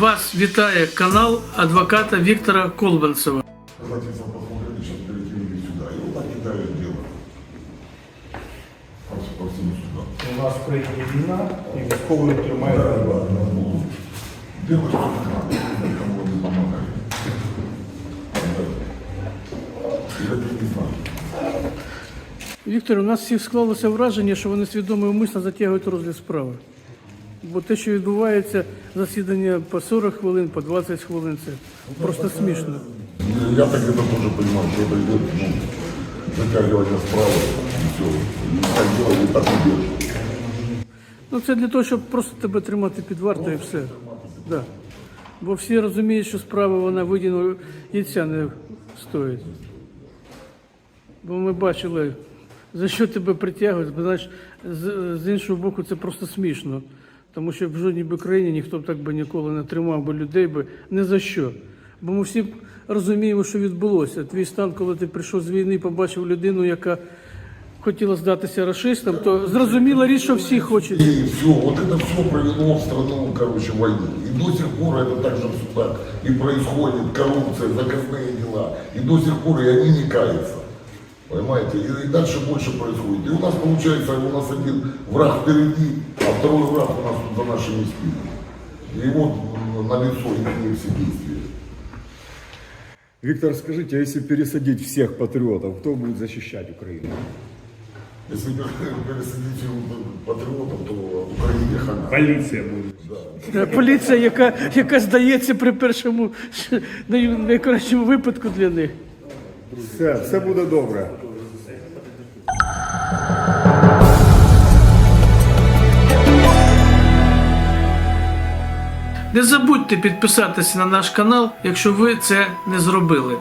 Вас вітає канал адвоката Віктора Колбанцева. У нас в країні війна і да, да, ну, знаю. Віктор, у нас всіх склалося враження, що вони свідомо і умисно затягують розгляд справи. Бо те, що відбувається, засідання по 40 хвилин, по 20 хвилин, це просто смішно. Я так это тоже понимаю, что это идет, ну, затягивание справа и все. И так так не держит. Ну це для того, щоб просто тебе тримати під вартою і все. Да. Бо всі розуміють, що справа вона видіну яйця не стоїть. Бо ми бачили, за що тебе притягують, бо знаєш, з, з іншого боку, це просто смішно. Тому що в жодній би країні ніхто б так би ніколи не тримав би людей би не за що. Бо ми всі розуміємо, що відбулося. Твій стан, коли ти прийшов з війни, побачив людину, яка хотіла здатися расистам, то зрозуміла річ, що всі хочуть. И все, вот это все провело в страну, короче, войну. И до сих пор это так же все так и происходит, коррупция, заказные дела. И до сих пор и они не каются. Понимаете? И, и дальше больше происходит. И у нас получается, у нас один враг впереди, а второй враг у нас тут за нашими спинами. И вот на лицо их все действия. Виктор, скажите, а если пересадить всех патриотов, кто будет защищать Украину? Если пересадить патриотов, то Украине хана. Поліція буде. Е, Поліція, яка, яка здається при першому най- найкращому випадку для них. Все, все буде добре. Не забудьте підписатися на наш канал, якщо ви це не зробили.